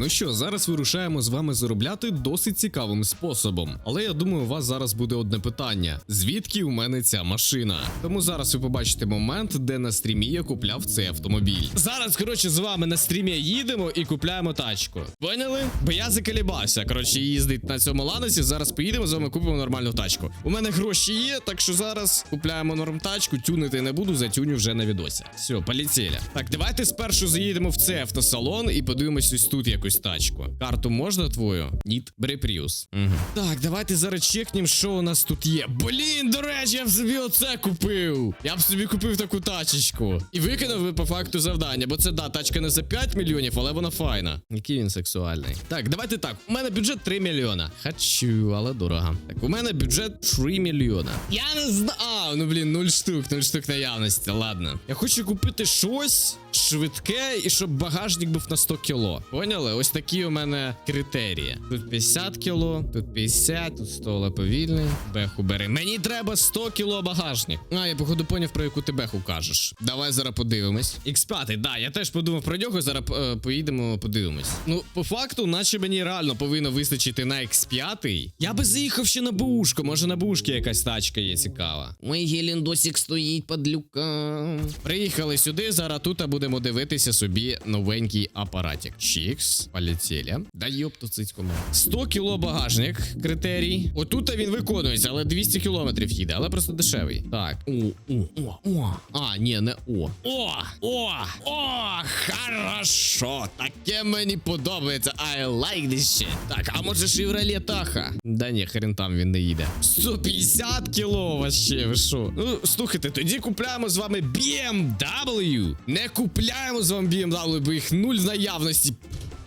ну що, зараз вирушаємо з вами заробляти досить цікавим способом. Але я думаю, у вас зараз буде одне питання: звідки у мене ця машина? Тому зараз ви побачите момент, де на стрімі я купляв цей автомобіль. Зараз, коротше, з вами на стрімі їдемо і купляємо тачку. Поняли? Бо я заколібався. Коротше, їздить на цьому ланосі. Зараз поїдемо з вами купимо нормальну тачку. У мене гроші є, так що зараз купляємо норм тачку. Тюнити не буду, затюню вже на відосі. Все, полетіли. Так, давайте спершу заїдемо в цей автосалон і подивимось ось тут якусь тачку. Карту можна твою? Ніт, бери Prius. Угу. Так, давайте зараз чекнемо, що у нас тут є. Блін, до речі, я б собі оце купив. Я б собі купив таку тачечку. І виконав би по факту завдання, бо це да, тачка не за 5 мільйонів, але вона файна. Який він сексуальний. Так, давайте так. У мене бюджет 3 мільйона. Хочу, але дорого. Так, у мене бюджет 3 мільйона. Я не знаю. А, ну блін, 0 штук, 0 штук наявності. Ладно. Я хочу купити щось швидке і щоб багажник був на 100 кіло. Поняли? Ось такі у мене критерії. Тут 50 кіло, тут 50, тут 100, але повільний. Беху бери. Мені треба 100 кіло багажник. А, я походу поняв, про яку ти беху кажеш. Давай зараз подивимось. X5, да, я теж подумав про нього. Зараз е, поїдемо, подивимось. Ну, по факту, наче мені реально повинно вистачити на X5. Я би заїхав ще на бушку. Може на бушки якась тачка є цікава. Мой геліндосик стоїть під люком. Приїхали сюди. Зараз тут будемо дивитися собі новенький апаратик. Чікс, полетіли. Да йопту цицьку. 100 кіло багажник, критерій. Отут він виконується, але 200 кілометрів їде, але просто дешевий. Так. О, о, о, о. А, ні, не о. О, о, о, хорошо. Таке мені подобається. I like this shit. Так, а може Chevrolet Tahoe? Да ні, хрен там він не їде. 150 кіло вообще, ви що? Ну, слухайте, тоді купляємо з вами BMW. Не купляємо з вами BMW, бо їх нуль наявності.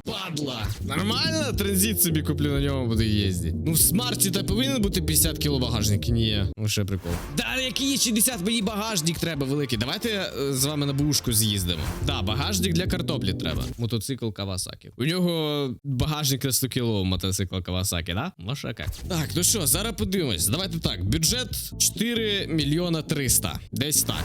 Падла. Нормально? Транзит собі куплю на ньому буду їздити. Ну в смарті та повинен бути 50 кіло багажник. Ні. Ну ще прикол. Да, який є 60, мені багажник треба великий. Давайте е, з вами на бушку з'їздимо. Да, багажник для картоплі треба. Мотоцикл Кавасакі. У нього багажник на 100 кіло мотоцикл Кавасакі, да? Може як? Так, ну що, зараз подивимось. Давайте так. Бюджет 4 мільйона 300. Десь так.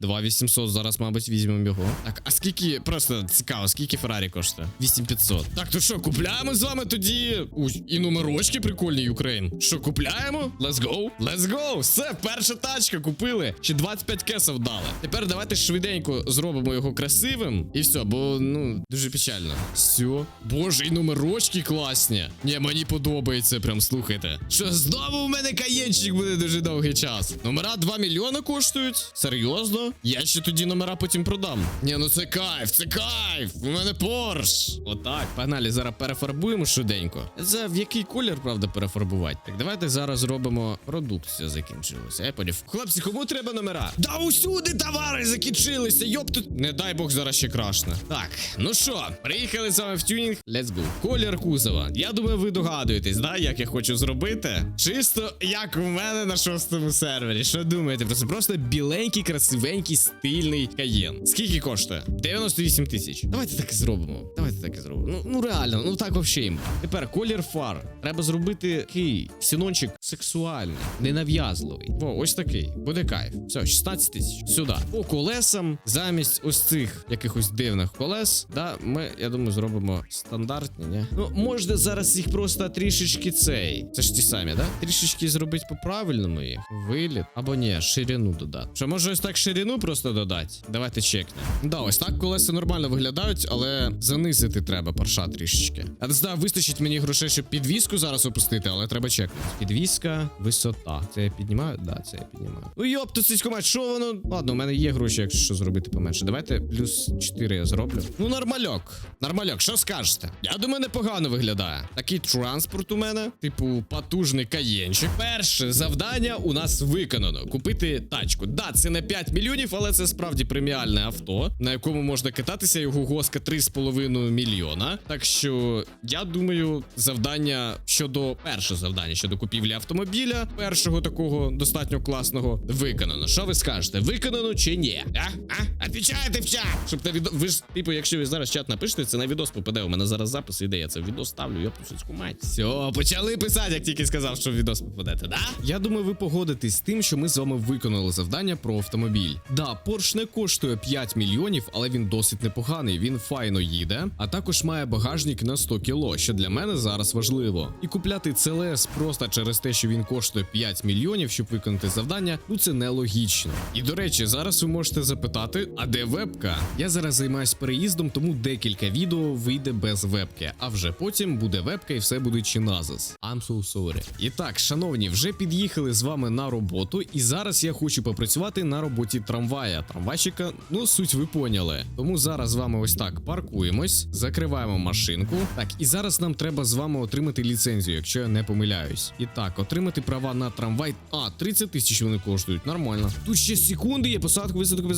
2800, зараз, мабуть, візьмемо його. Так, а скільки, просто цікаво, скільки Феррарі коштує? 8500. Так, то що, купляємо з вами тоді. Ой, і номерочки прикольні, Україн. Що, купляємо? Let's go. Let's go. Все, перша тачка купили. Ще 25 кесів дали. Тепер давайте швиденько зробимо його красивим. І все, бо, ну, дуже печально. Все. Боже, і номерочки класні. Ні, мені подобається, прям слухайте. Що знову в мене каєнчик буде дуже довгий час. Номера 2 мільйони коштують. Серйозно? Я ще тоді номера потім продам. Ні, ну це кайф, це кайф. У мене Порш. Отак, погнали, зараз перефарбуємо швиденько. Це в який колір, правда, перефарбувати? Так, давайте зараз зробимо. Продукція закінчилася. Я поняв. Хлопці, кому треба номера? Да усюди товари закінчилися. Йоп тут. Не дай Бог зараз ще крашне. Так, ну що, приїхали з вами в тюнінг. Let's go. Колір кузова. Я думаю, ви догадуєтесь, да, як я хочу зробити. Чисто як у мене на шостому сервері. Що думаєте? Просто просто біленький, красивенький, стильний каєн. Скільки коштує? 98 тисяч. Давайте так і зробимо. Давайте так і зробимо. Ну, ну реально, ну так їм. Тепер колір фар. Треба зробити такий сінончик сексуальний, ненав'язливий. Во, ось такий. Буде кайф. Все, 16 тисяч. Сюди. По колесам, замість ось цих якихось дивних колес, да, ми, я думаю, зробимо стандартні, ні? Ну, можна зараз їх просто трішечки цей. Це ж ті самі, да? Трішечки зробити по-правильному їх. Виліт. Або ні, ширину додати. Що, може ось так ширину просто додати? Давайте чекнемо. Да, ось так колеса нормально виглядають, але занизити треба парша трішечки. Я не знаю, вистачить мені грошей, щоб підвіску зараз опустити, але треба чекнути. Підвіска, висота. Це я піднімаю? Да, це я піднімаю. Ну йоп, тут мать, що воно? Ладно, у мене є гроші, якщо що зробити поменше. Давайте плюс 4 я зроблю. Ну, нормальок. Нормальок, що скажете? Я думаю, непогано виглядає. Такий транспорт у мене, типу, потужний каєнчик. Перше завдання у нас виконано: купити тачку. Да, це не 5 мільйонів, але це справді преміальне авто, на якому можна кататися. Його госка 3,5 мільйона. Так що я думаю, завдання щодо перше завдання щодо купівлі автомобіля, першого такого достатньо класного, виконано. Що ви скажете? Виконано чи ні? А? А? Отвічайте в чат! Щоб на відео. Ви ж, типу, якщо ви зараз чат напишете, це на відос попаде. У мене зараз запис іде, я це в відос ставлю, я пишуцьку мать. Все, почали писати, як тільки сказав, що в відос попадете, да? Я думаю, ви погодитесь з тим, що ми з вами виконали завдання про автомобіль. Да, Порш не коштує 5 мільйонів, але він досить непоганий. Він файно їде, а також має багажник на 100 кіло, що для мене зараз важливо. І купляти CLS просто через те, що він коштує 5 мільйонів, щоб виконати завдання, ну це нелогічно. І до речі, зараз ви можете запитати, а де вебка? Я зараз займаюсь переїздом, тому декілька відео вийде без вебки, а вже потім буде вебка і все буде чиназис. I'm so sorry. І так, шановні, вже під'їхали з вами на роботу, і зараз я хочу попрацювати на роботі трамвая. Трамвайщика, ну суть ви поняли. Тому зараз з вами ось так паркуємось, закриваємо машинку. Так, і зараз нам треба з вами отримати ліцензію, якщо я не помиляюсь. І так, отримати права на трамвай. А, 30 тисяч вони коштують. Нормально. Тут ще секунди є посадку, висадку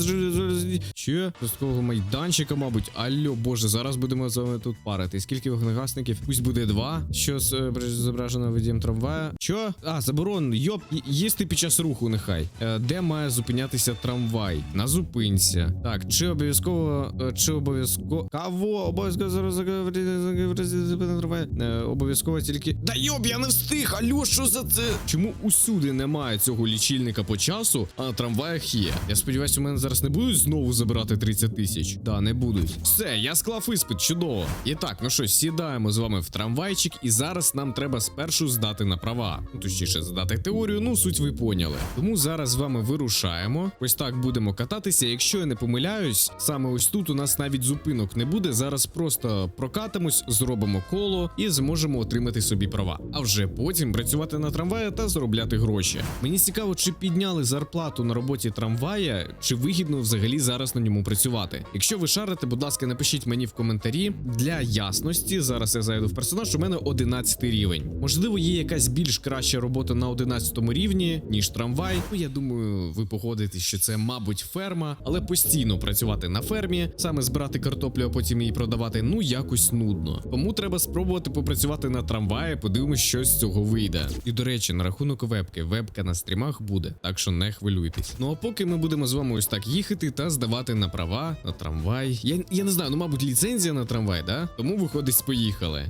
Че? Пусткового майданчика, мабуть. Алло, боже, зараз будемо з вами тут парити. Скільки вогнегасників? Пусть буде два. Що е, зображено водієм трамвая? Що? А, заборон, йоп, їсти під час руху, нехай. Е, де має зупинятися трамвай? На зупинці. Так, чи обов'язково, е, чи обов'язково. Кого? Обов'язково зараз трамвай? Е, Обов'язково тільки. Да йоп, я не встиг! Алло, що за це? Чому усюди немає цього лічильника по часу, а на трамваях є? Я сподіваюся, у мене зараз не будуть знову забирати 30 тисяч. Да, не будуть. Все, я склав іспит, чудово. І так, ну що, сідаємо з вами в трамвайчик, і зараз нам треба спершу здати на права. Ну, точніше, здати теорію, ну суть ви поняли. Тому зараз з вами вирушаємо. Ось так будемо кататися. Якщо я не помиляюсь, саме ось тут у нас навіть зупинок не буде. Зараз просто прокатимось, зробимо коло і зможемо отримати собі права. А вже потім працювати на трамваї та заробляти гроші. Мені цікаво, чи підняли зарплату на роботі трамвая, чи вигідно взагалі зараз на ньому працювати. Якщо ви шарите, будь ласка, напишіть мені в коментарі для ясності. Зараз я зайду в персонаж. У мене 11 рівень. Можливо, є якась більш краща робота на 11 рівні, ніж трамвай. Ну я думаю, ви погодитесь, що це, мабуть, ферма, але постійно працювати на фермі, саме збирати картоплю, а потім її продавати, ну якось нудно. Тому треба спробувати попрацювати на трамваї, подивимось, що з цього вийде. І до речі, на рахунок вебки, вебка на стрімах буде, так що не хвилюйтесь. Ну а поки ми будемо з вами ось так їхати та здавати на права на трамвай. Я, я не знаю, ну мабуть, ліцензія на трамвай, да? Тому виходить, поїхали.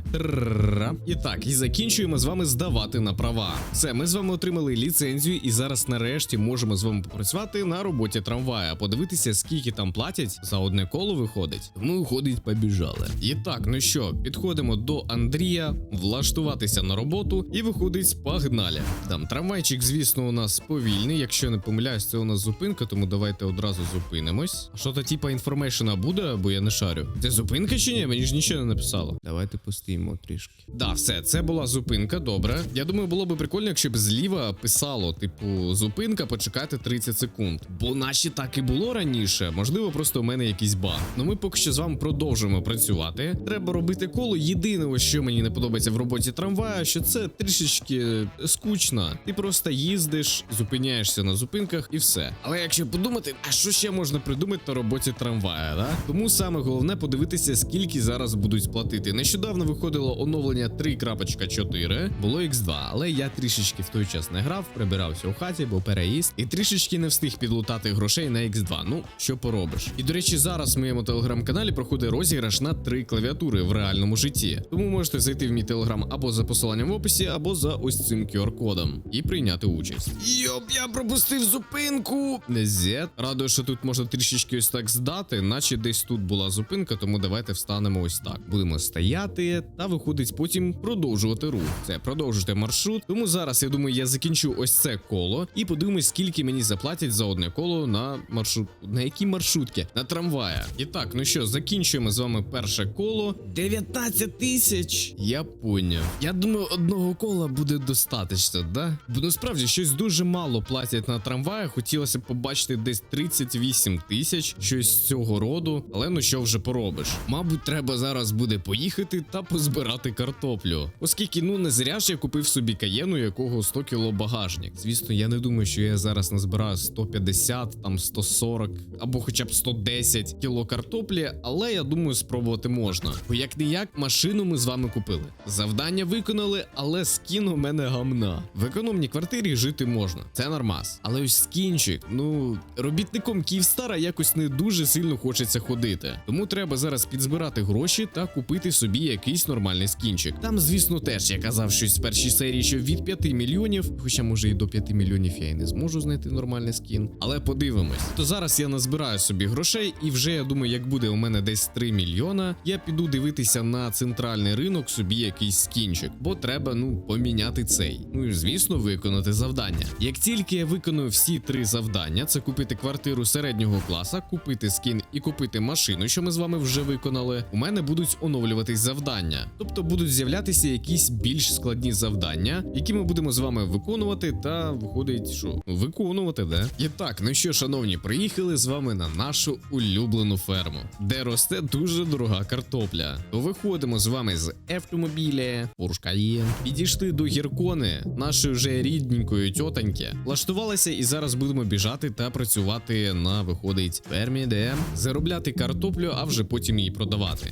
І так, і закінчуємо з вами здавати на права. Все, ми з вами отримали ліцензію, і зараз нарешті можемо з вами попрацювати на роботі трамвая, подивитися, скільки там платять за одне коло виходить. Тому виходить, побіжали. І так, ну що, підходимо до Андрія, влаштуватися на роботу, і виходить, погнали. Там трамвайчик, звісно, у нас повільний. Якщо не помиляюсь, це у нас зупинка, тому давайте одразу зупинимось. Що то типа інформейшена буде, бо я не шарю. Це зупинка чи ні? Мені ж нічого не написало. Давайте постоїмо трішки. Да, все, це була зупинка, добре. Я думаю, було би прикольно, якщо б зліва писало, типу, зупинка, почекати 30 секунд. Бо наче так і було раніше. Можливо, просто у мене якийсь баг. Ну ми поки що з вами продовжуємо працювати. Треба робити коло. Єдине, що мені не подобається в роботі трамвая, що це трішечки скучно. Ти просто їздиш, зупиняєшся на зупинках і все. Але якщо подумати, а що ще можна придумати на роботі трамвая, да? Тому саме головне подивитися, скільки зараз будуть сплатити. Нещодавно виходило оновлення 3.4, було X2, але я трішечки в той час не грав, прибирався у хаті, бо переїзд, і трішечки не встиг підлутати грошей на X2. Ну, що поробиш. І до речі, зараз в моєму телеграм-каналі проходить розіграш на три клавіатури в реальному житті. Тому можете зайти в мій телеграм або за посиланням в описі, або за ось цим QR-кодом і прийняти участь. Йоп, я пропустив зупинку. Не зет. Радую, що тут можна трішечки ось так здати, наче десь тут була зупинка, тому давайте встанемо ось так. Будемо стояти та виходить потім продовжувати рух. Це продовжуйте маршрут. Тому зараз я думаю, я закінчу ось це коло і подивимось, скільки мені заплатять за одне коло на маршрут. На які маршрутки? На трамвая. І так, ну що, закінчуємо з вами перше коло. 19 тисяч. Я поняв. Я думаю, одного кола буде достатньо, да? Бо насправді щось дуже мало платять на трамваях. Хотілося б побачити десь 38 тисяч, щось з цього роду. Але ну що вже поробиш? Мабуть, треба зараз буде поїхати та позбирати картоплю. Оскільки ну не зря ж я купив собі каєну, якого 100 кіло багажник. Звісно, я не думаю, що я зараз назбираю 150, там 140 або хоча б 110 кіло картоплі, але я думаю, спробувати можна. Бо як не як машину ми з вами купили. Завдання виконали, але скін у мене гамна. В економній квартирі жити можна, це нормас. Але ось скінчик, ну робітником Київстара якось не дуже сильно хочеться ходити. Тому треба зараз підзбирати гроші та купити собі якийсь нормальний скінчик. Там, звісно, теж я казав щось в першій серії, що від 5 мільйонів, хоча може і до 5 мільйонів я і не зможу знайти нормальний скін. Але подивимось. То зараз я назбираю собі грошей, і вже я думаю, як буде у мене десь 3 мільйона, я піду дивитися на центральний ринок собі якийсь скінчик, бо треба ну поміняти цей. Ну і звісно, виконати завдання. Як тільки я виконую всі три завдання: це купити квартиру середнього класа, купити скін і купити машину, що ми з вами вже виконали. У мене будуть оновлюватись завдання, тобто будуть з'являтися якісь більш складні завдання, які ми будемо з вами виконувати, та виходить, що ну, виконувати, де? І так, ну що, шановні, приїхали з вами на нашу улюблену ферму, де росте дуже дорога картопля. То виходимо з вами з автомобіля Porsche підійшли до гіркони, нашої вже рідненької тьотоньки, влаштувалися і зараз будемо біжати та працювати на виходить фермі, де заробляти картоплю, а вже потім її продавати.